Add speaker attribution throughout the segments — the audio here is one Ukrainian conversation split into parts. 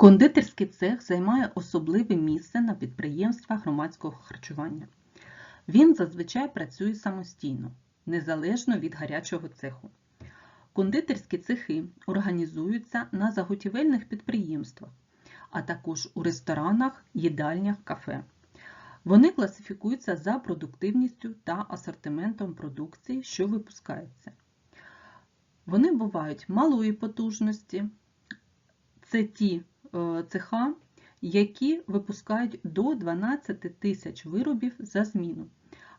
Speaker 1: Кондитерський цех займає особливе місце на підприємствах громадського харчування. Він зазвичай працює самостійно, незалежно від гарячого цеху. Кондитерські цехи організуються на заготівельних підприємствах, а також у ресторанах, їдальнях, кафе. Вони класифікуються за продуктивністю та асортиментом продукції, що випускається. Вони бувають малої потужності, це ті цеха, які випускають до 12 тисяч виробів за зміну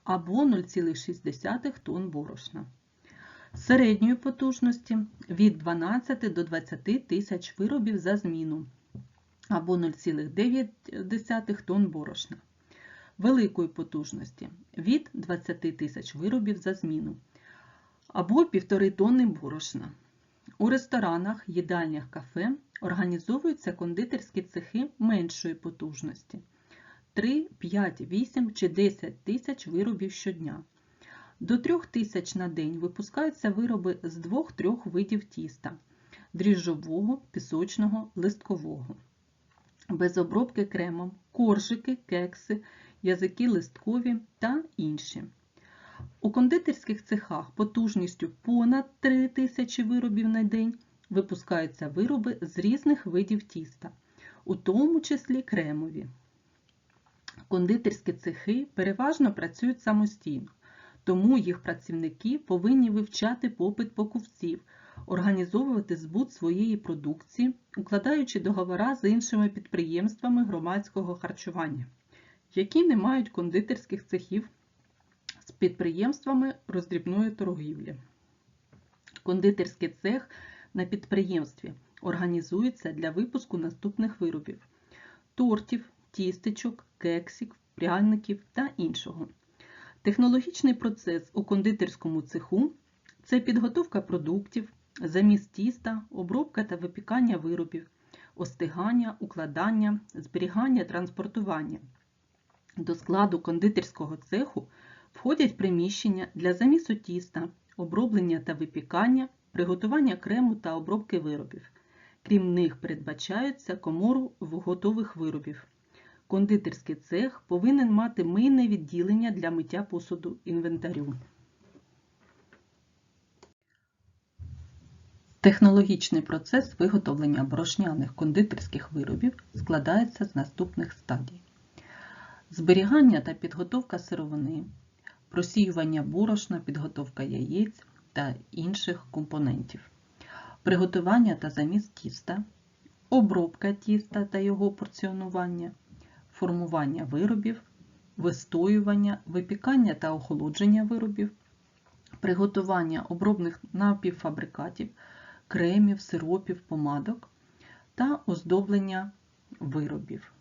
Speaker 1: або 0,6 тонн борошна. Середньої потужності від 12 до 20 тисяч виробів за зміну або 0,9 тонн борошна. Великої потужності від 20 тисяч виробів за зміну або 1,5 тонни борошна. У ресторанах, їдальнях, кафе організовуються кондитерські цехи меншої потужності 3, 5, 8 чи 10 тисяч виробів щодня. До 3 тисяч на день випускаються вироби з 2-3 видів тіста дріжджового, пісочного, листкового. Без обробки кремом, коржики, кекси, язики листкові та інші. У кондитерських цехах потужністю понад 3 тисячі виробів на день випускаються вироби з різних видів тіста, у тому числі кремові. Кондитерські цехи переважно працюють самостійно, тому їх працівники повинні вивчати попит покупців, організовувати збут своєї продукції, укладаючи договора з іншими підприємствами громадського харчування, які не мають кондитерських цехів з підприємствами роздрібної торгівлі. Кондитерський цех на підприємстві організується для випуску наступних виробів: тортів, тістечок, кексів, пряників та іншого. Технологічний процес у кондитерському цеху це підготовка продуктів, заміст тіста, обробка та випікання виробів, остигання, укладання, зберігання, транспортування. До складу кондитерського цеху входять приміщення для замісу тіста, оброблення та випікання, приготування крему та обробки виробів. Крім них передбачаються комору готових виробів. Кондитерський цех повинен мати мийне відділення для миття посуду інвентарю. Технологічний процес виготовлення борошняних кондитерських виробів складається з наступних стадій: зберігання та підготовка сировини, просіювання борошна, підготовка яєць та інших компонентів, приготування та заміс тіста, обробка тіста та його порціонування, формування виробів, вистоювання, випікання та охолодження виробів, приготування обробних напівфабрикатів, кремів, сиропів, помадок та оздоблення виробів.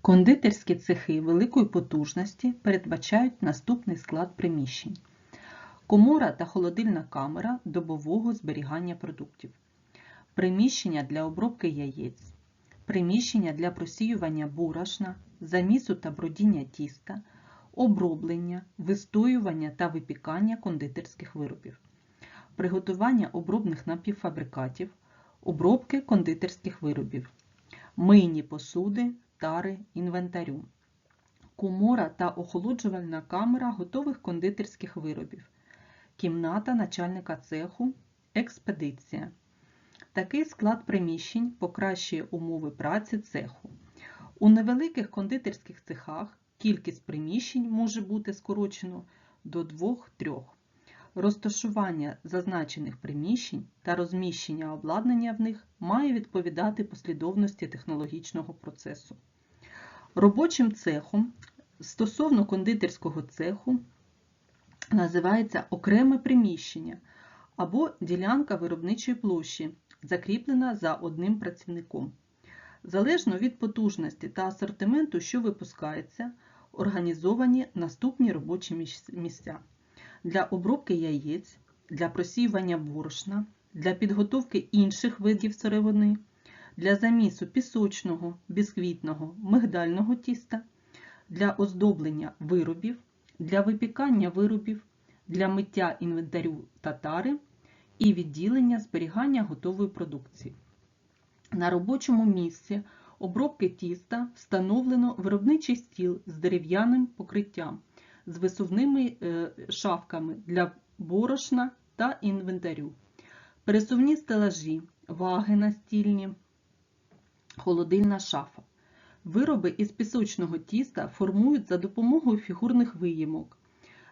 Speaker 1: Кондитерські цехи великої потужності передбачають наступний склад приміщень. Комора та холодильна камера добового зберігання продуктів, приміщення для обробки яєць, приміщення для просіювання борошна, замісу та бродіння тіста, оброблення, вистоювання та випікання кондитерських виробів, приготування обробних напівфабрикатів, обробки кондитерських виробів, мийні посуди, тари, інвентарю, комора та охолоджувальна камера готових кондитерських виробів, кімната начальника цеху, експедиція. Такий склад приміщень покращує умови праці цеху. У невеликих кондитерських цехах кількість приміщень може бути скорочено до 2-3. Розташування зазначених приміщень та розміщення обладнання в них має відповідати послідовності технологічного процесу. Робочим цехом стосовно кондитерського цеху називається окреме приміщення або ділянка виробничої площі, закріплена за одним працівником. Залежно від потужності та асортименту, що випускається, організовані наступні робочі місця для обробки яєць, для просіювання борошна, для підготовки інших видів сировини, для замісу пісочного, бісквітного, мигдального тіста, для оздоблення виробів, для випікання виробів, для миття інвентарю та тари і відділення зберігання готової продукції. На робочому місці обробки тіста встановлено виробничий стіл з дерев'яним покриттям, з висувними е, шафками для борошна та інвентарю, пересувні стелажі, ваги настільні, холодильна шафа. Вироби із пісочного тіста формують за допомогою фігурних виїмок.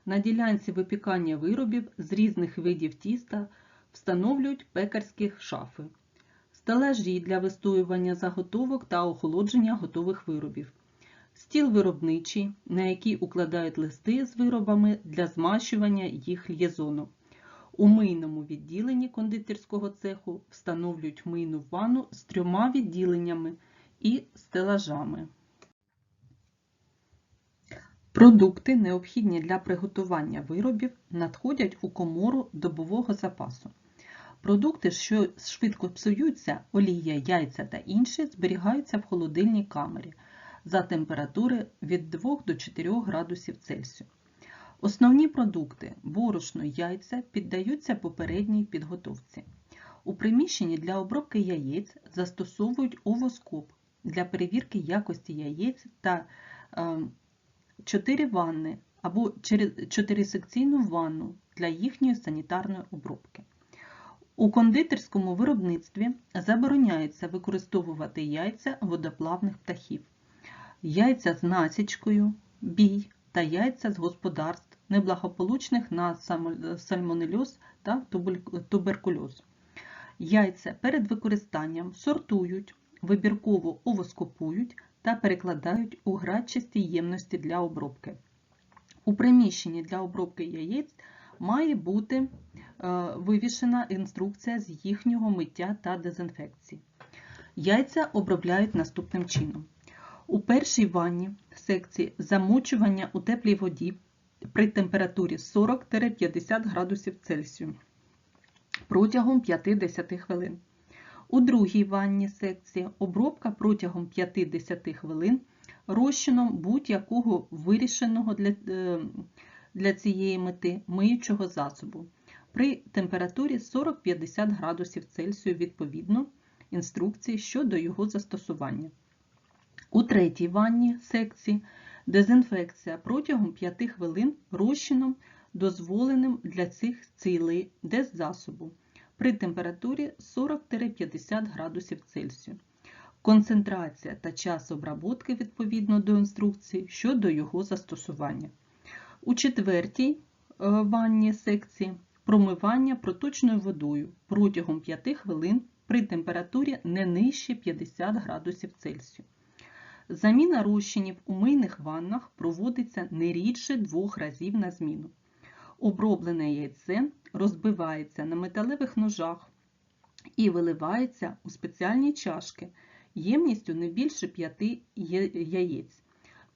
Speaker 1: На ділянці випікання виробів з різних видів тіста встановлюють пекарські шафи, стелажі для вистоювання заготовок та охолодження готових виробів, стіл виробничий, на який укладають листи з виробами для змащування їх л'єзону. У мийному відділенні кондитерського цеху встановлюють мийну ванну з трьома відділеннями і стелажами. Продукти, необхідні для приготування виробів, надходять у комору добового запасу. Продукти, що швидко псуються, олія, яйця та інші, зберігаються в холодильній камері за температури від 2 до 4 градусів Цельсію. Основні продукти борошно, яйця піддаються попередній підготовці. У приміщенні для обробки яєць застосовують овоскоп для перевірки якості яєць та 4 ванни або 4-секційну ванну для їхньої санітарної обробки. У кондитерському виробництві забороняється використовувати яйця водоплавних птахів, яйця з насічкою, бій та яйця з господарств, неблагополучних на сальмонельоз та туберкульоз. Яйця перед використанням сортують, вибірково овоскопують та перекладають у градчасті ємності для обробки. У приміщенні для обробки яєць має бути е, вивішена інструкція з їхнього миття та дезінфекції. Яйця обробляють наступним чином. У першій ванні секції замочування у теплій воді при температурі 40-50 градусів Цельсію протягом 5-10 хвилин. У другій ванні секції обробка протягом 5-10 хвилин розчином будь-якого вирішеного для, е, для цієї мети миючого засобу при температурі 40-50 градусів Цельсію відповідно інструкції щодо його застосування. У третій ванні секції дезінфекція протягом 5 хвилин розчином, дозволеним для цих цілей деззасобу при температурі 40-50 градусів Цельсію. Концентрація та час обработки відповідно до інструкції щодо його застосування. У четвертій е, ванні секції промивання проточною водою протягом 5 хвилин при температурі не нижче 50 градусів Цельсію. Заміна розчинів у мийних ваннах проводиться не рідше двох разів на зміну. Оброблене яйце розбивається на металевих ножах і виливається у спеціальні чашки ємністю не більше 5 яєць.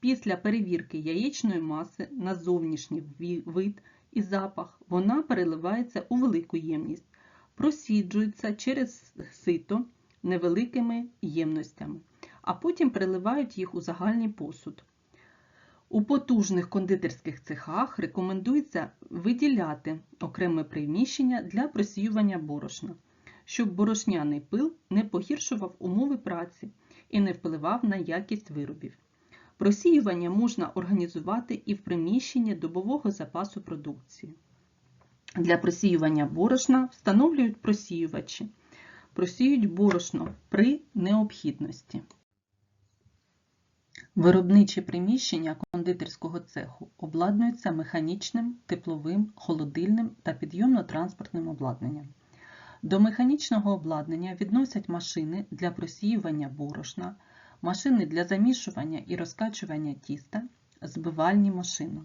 Speaker 1: Після перевірки яєчної маси на зовнішній вид і запах вона переливається у велику ємність, просіджується через сито невеликими ємностями, а потім переливають їх у загальний посуд. У потужних кондитерських цехах рекомендується виділяти окреме приміщення для просіювання борошна, щоб борошняний пил не погіршував умови праці і не впливав на якість виробів. Просіювання можна організувати і в приміщенні добового запасу продукції. Для просіювання борошна встановлюють просіювачі, просіють борошно при необхідності. Виробничі приміщення кондитерського цеху обладнуються механічним, тепловим, холодильним та підйомно-транспортним обладнанням. До механічного обладнання відносять машини для просіювання борошна, машини для замішування і розкачування тіста, збивальні машини.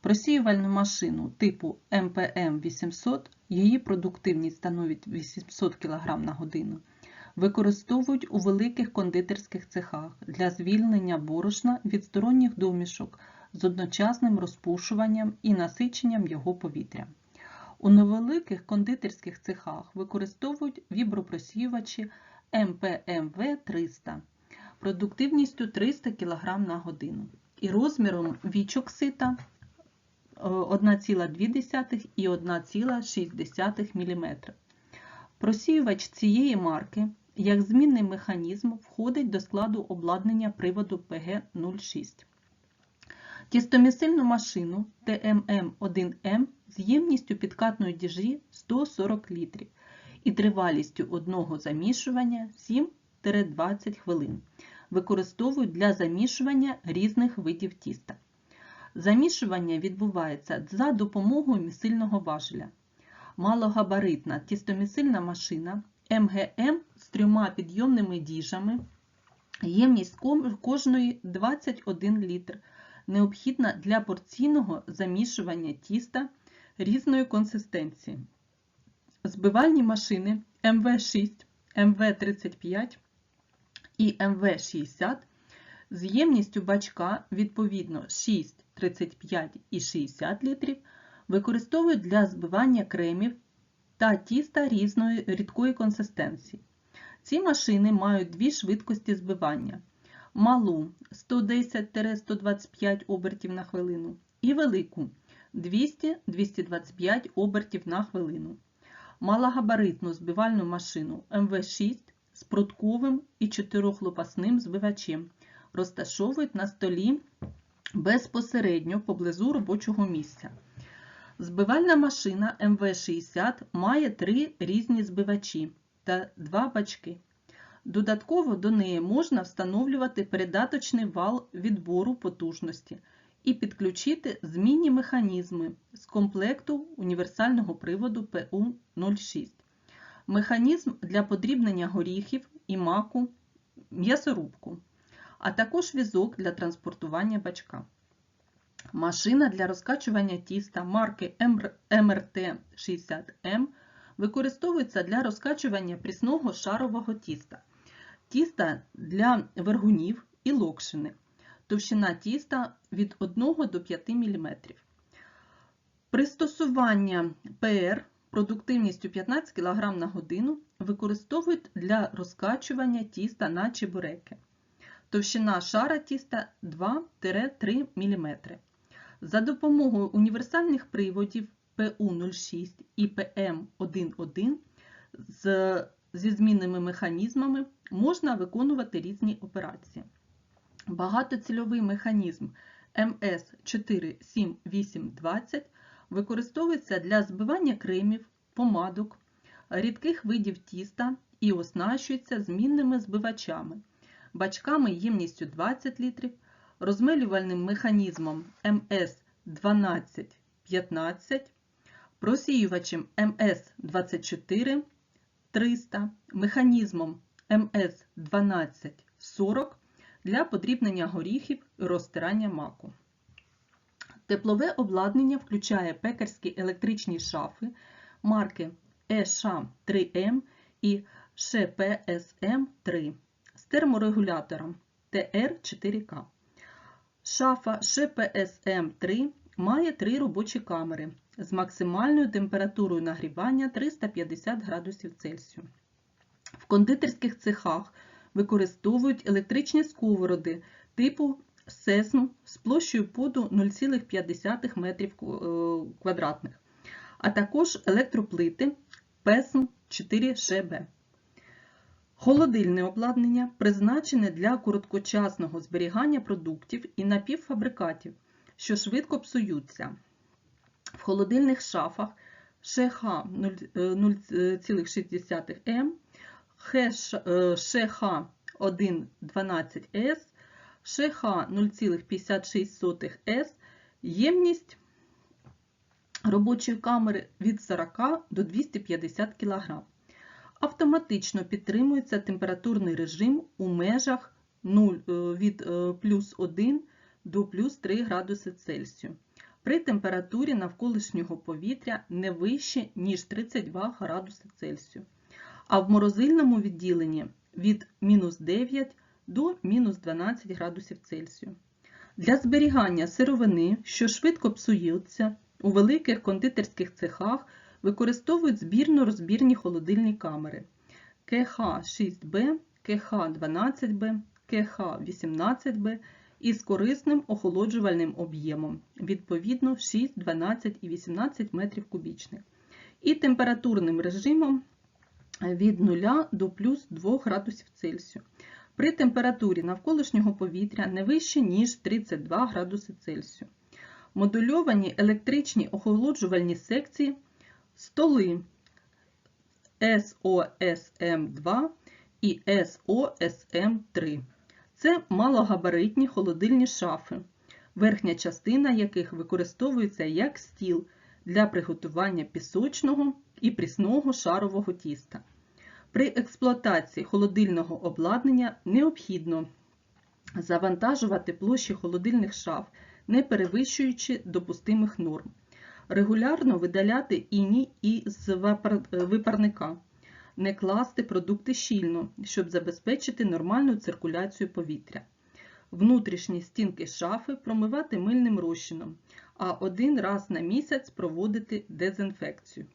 Speaker 1: Просіювальну машину типу МПМ-800, її продуктивність становить 800 кг на годину використовують у великих кондитерських цехах для звільнення борошна від сторонніх домішок з одночасним розпушуванням і насиченням його повітря. У невеликих кондитерських цехах використовують вібропросіювачі МПМВ-300 продуктивністю 300 кг на годину і розміром вічок сита 1,2 і 1,6 мм. Просіювач цієї марки як змінний механізм входить до складу обладнання приводу ПГ-06. Тістомісильну машину ТММ1М з ємністю підкатної діжі 140 літрів і тривалістю одного замішування 7-20 хвилин. Використовують для замішування різних видів тіста. Замішування відбувається за допомогою місильного важеля. Малогабаритна тістомісильна машина МГМ з трьома підйомними діжами, ємність кожної 21 літр, необхідна для порційного замішування тіста різної консистенції. Збивальні машини МВ6, МВ35 і МВ60 з ємністю бачка відповідно 6, 35 і 60 літрів використовують для збивання кремів та тіста різної рідкої консистенції. Ці машини мають дві швидкості збивання: малу 110-125 обертів на хвилину і велику 200-225 обертів на хвилину. Малогабаритну збивальну машину МВ6 з прутковим і чотирьохлопасним збивачем розташовують на столі безпосередньо поблизу робочого місця. Збивальна машина МВ60 має три різні збивачі та два бачки. Додатково до неї можна встановлювати передаточний вал відбору потужності і підключити змінні механізми з комплекту універсального приводу ПУ06, механізм для подрібнення горіхів і маку, м'ясорубку, а також візок для транспортування бачка. Машина для розкачування тіста марки МРТ-60М використовується для розкачування прісного шарового тіста, тіста для вергунів і локшини. Товщина тіста від 1 до 5 мм. Пристосування ПР продуктивністю 15 кг на годину використовують для розкачування тіста на чебуреки. Товщина шара тіста 2-3 мм. За допомогою універсальних приводів ПУ06 і ПМ11 зі змінними механізмами можна виконувати різні операції. Багатоцільовий механізм МС47820 використовується для збивання кремів, помадок, рідких видів тіста і оснащується змінними збивачами, бачками ємністю 20 літрів, розмелювальним механізмом МС1215, просіювачем МС24 300, механізмом МС1240 для подрібнення горіхів і розтирання маку. Теплове обладнання включає пекарські електричні шафи марки ESHA-3M і ШПСМ3 з терморегулятором TR4К. Шафа ШПСМ3 має три робочі камери з максимальною температурою нагрівання 350 градусів Цельсію. В кондитерських цехах використовують електричні сковороди типу СЕСМ з площею поду 0,5 метрів квадратних, а також електроплити ПЕСМ 4ШБ. Холодильне обладнання призначене для короткочасного зберігання продуктів і напівфабрикатів, що швидко псуються. В холодильних шафах ШХ 0,6М, ШХ 1,12С, ШХ 0,56С, ємність робочої камери від 40 до 250 кг. Автоматично підтримується температурний режим у межах 0, від плюс 1 до плюс 3 градуси Цельсію при температурі навколишнього повітря не вище, ніж 32 градуси Цельсію, а в морозильному відділенні від мінус 9 до мінус 12 градусів Цельсію. Для зберігання сировини, що швидко псуються, у великих кондитерських цехах використовують збірно-розбірні холодильні камери КХ6Б, КХ12Б, КХ18Б із корисним охолоджувальним об'ємом, відповідно 6, 12 і 18 метрів кубічних, і температурним режимом від 0 до плюс 2 градусів Цельсію. При температурі навколишнього повітря не вище, ніж 32 градуси Цельсію. Модульовані електричні охолоджувальні секції столи SOSM2 і SOSM3. Це малогабаритні холодильні шафи, верхня частина яких використовується як стіл для приготування пісочного і прісного шарового тіста. При експлуатації холодильного обладнання необхідно завантажувати площі холодильних шаф, не перевищуючи допустимих норм, регулярно видаляти іній із випарника, не класти продукти щільно, щоб забезпечити нормальну циркуляцію повітря. Внутрішні стінки шафи промивати мильним розчином, а один раз на місяць проводити дезінфекцію.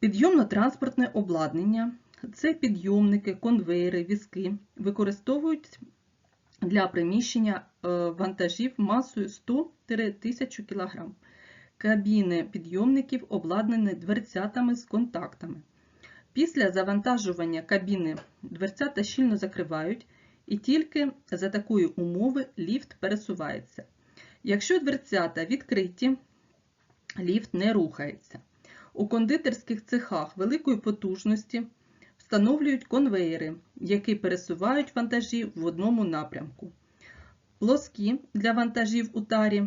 Speaker 1: Підйомно-транспортне обладнання це підйомники, конвейери, візки, використовують для приміщення вантажів масою 100-1000 кг. Кабіни підйомників обладнані дверцятами з контактами. Після завантажування кабіни дверцята щільно закривають, і тільки за такої умови ліфт пересувається. Якщо дверцята відкриті, ліфт не рухається. У кондитерських цехах великої потужності встановлюють конвеєри, які пересувають вантажі в одному напрямку. Плоскі для вантажів у тарі,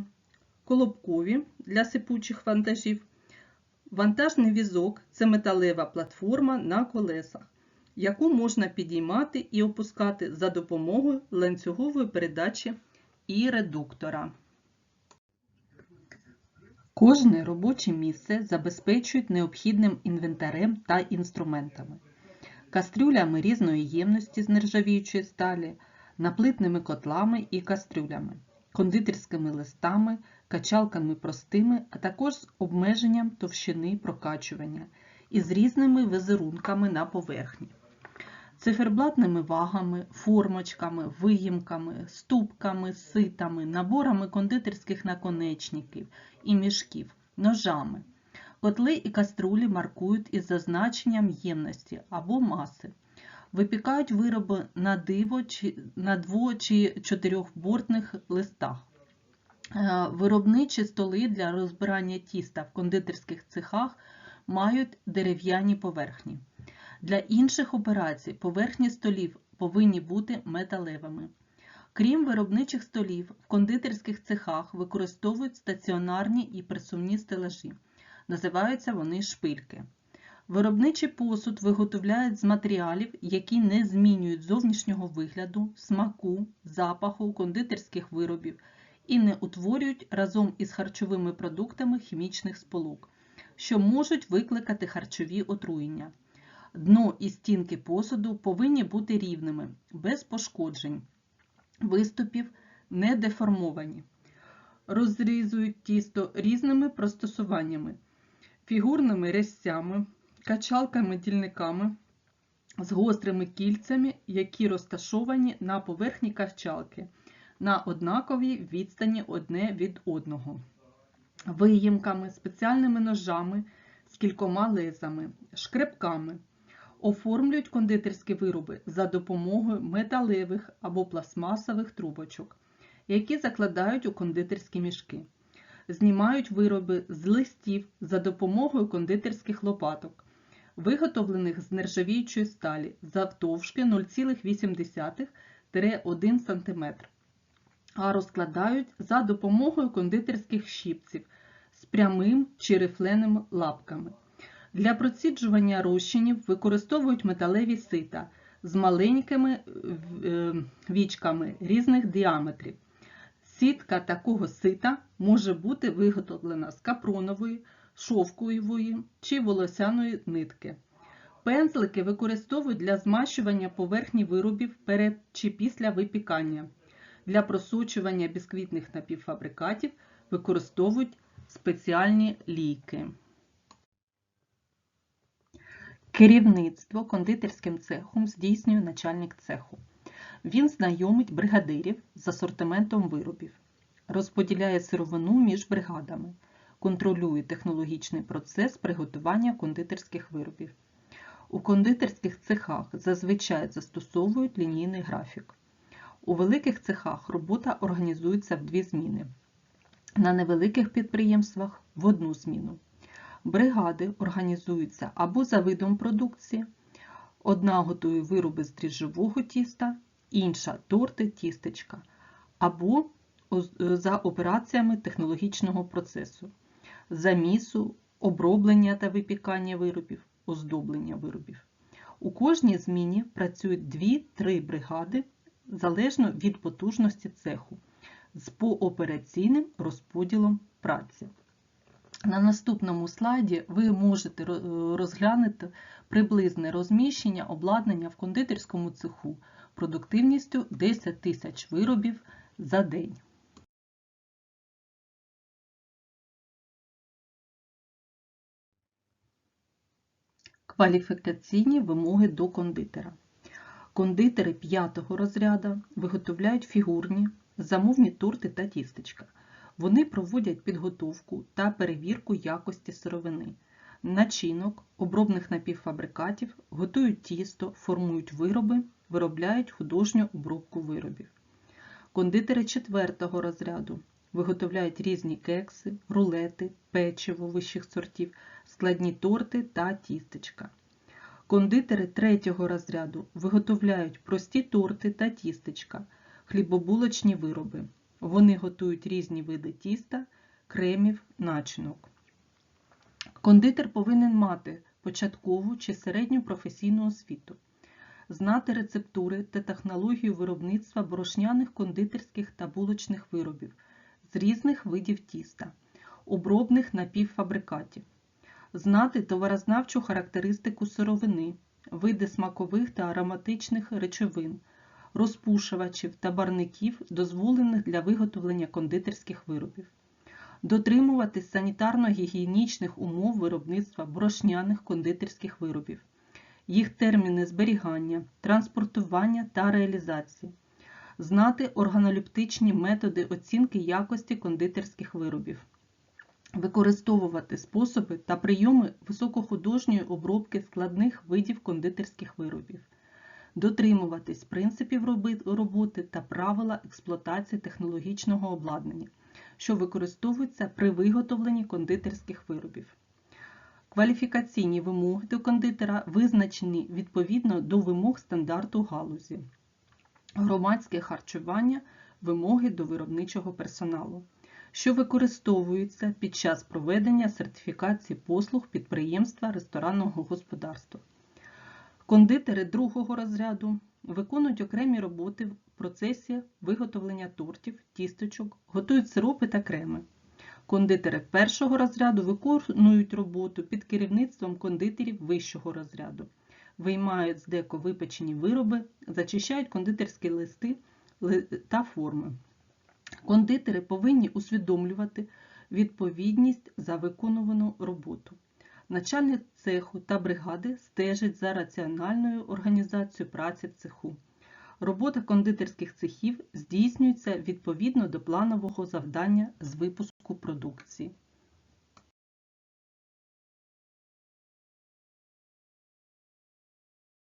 Speaker 1: колобкові для сипучих вантажів. Вантажний візок це металева платформа на колесах, яку можна підіймати і опускати за допомогою ланцюгової передачі і редуктора. Кожне робоче місце забезпечують необхідним інвентарем та інструментами, кастрюлями різної ємності з нержавіючої сталі, наплитними котлами і кастрюлями, кондитерськими листами, качалками простими, а також з обмеженням товщини прокачування і з різними візерунками на поверхні. Циферблатними вагами, формочками, виїмками, ступками, ситами, наборами кондитерських наконечників і мішків, ножами. Котли і каструлі маркують із зазначенням ємності або маси. Випікають вироби на диво на дво- чи чотирьохбортних листах. Е, Виробничі столи для розбирання тіста в кондитерських цехах мають дерев'яні поверхні. Для інших операцій поверхні столів повинні бути металевими. Крім виробничих столів, в кондитерських цехах використовують стаціонарні і присувні стелажі. Називаються вони шпильки. Виробничий посуд виготовляють з матеріалів, які не змінюють зовнішнього вигляду, смаку, запаху кондитерських виробів і не утворюють разом із харчовими продуктами хімічних сполук, що можуть викликати харчові отруєння. Дно і стінки посуду повинні бути рівними, без пошкоджень, виступів, не деформовані. Розрізують тісто різними простосуваннями, фігурними резцями, качалками-дільниками з гострими кільцями, які розташовані на поверхні качалки на однаковій відстані одне від одного, виїмками, спеціальними ножами з кількома лезами, шкребками. Оформлюють кондитерські вироби за допомогою металевих або пластмасових трубочок, які закладають у кондитерські мішки. Знімають вироби з листів за допомогою кондитерських лопаток, виготовлених з нержавіючої сталі завтовшки 0,8-1 см, а розкладають за допомогою кондитерських щіпців з прямим чи рифленим лапками. Для проціджування розчинів використовують металеві сита з маленькими е, вічками різних діаметрів. Сітка такого сита може бути виготовлена з капронової, шовкової чи волосяної нитки. Пензлики використовують для змащування поверхні виробів перед чи після випікання. Для просочування бісквітних напівфабрикатів використовують спеціальні лійки. Керівництво кондитерським цехом здійснює начальник цеху. Він знайомить бригадирів з асортиментом виробів, розподіляє сировину між бригадами, контролює технологічний процес приготування кондитерських виробів. У кондитерських цехах зазвичай застосовують лінійний графік. У великих цехах робота організується в дві зміни. На невеликих підприємствах в одну зміну. Бригади організуються або за видом продукції. Одна готує вироби з дріжджового тіста, інша торти, тістечка, або за операціями технологічного процесу, замісу, оброблення та випікання виробів, оздоблення виробів. У кожній зміні працюють 2-3 бригади залежно від потужності цеху з поопераційним розподілом праці. На наступному слайді ви можете розглянути приблизне розміщення обладнання в кондитерському цеху продуктивністю 10 тисяч виробів за день. Кваліфікаційні вимоги до кондитера. Кондитери 5 розряду виготовляють фігурні, замовні торти та тістечка. Вони проводять підготовку та перевірку якості сировини, начинок, обробних напівфабрикатів, готують тісто, формують вироби, виробляють художню обробку виробів. Кондитери 4 розряду виготовляють різні кекси, рулети, печиво вищих сортів, складні торти та тістечка. Кондитери 3 розряду виготовляють прості торти та тістечка, хлібобулочні вироби. Вони готують різні види тіста, кремів, начинок. Кондитер повинен мати початкову чи середню професійну освіту, знати рецептури та технологію виробництва борошняних кондитерських та булочних виробів з різних видів тіста, обробних напівфабрикатів, знати товарознавчу характеристику сировини, види смакових та ароматичних речовин розпушувачів та барників, дозволених для виготовлення кондитерських виробів, дотримуватись санітарно-гігієнічних умов виробництва борошняних кондитерських виробів, їх терміни зберігання, транспортування та реалізації, знати органолептичні методи оцінки якості кондитерських виробів. Використовувати способи та прийоми високохудожньої обробки складних видів кондитерських виробів, дотримуватись принципів роботи та правила експлуатації технологічного обладнання, що використовується при виготовленні кондитерських виробів. Кваліфікаційні вимоги до кондитера визначені відповідно до вимог стандарту галузі, громадське харчування, вимоги до виробничого персоналу, що використовуються під час проведення сертифікації послуг підприємства ресторанного господарства. Кондитери другого розряду виконують окремі роботи в процесі виготовлення тортів, тісточок, готують сиропи та креми. Кондитери першого розряду виконують роботу під керівництвом кондитерів вищого розряду, виймають з деко випечені вироби, зачищають кондитерські листи та форми. Кондитери повинні усвідомлювати відповідність за виконувану роботу. Начальник цеху та бригади стежить за раціональною організацією праці в цеху. Робота кондитерських цехів здійснюється відповідно до планового завдання з випуску продукції.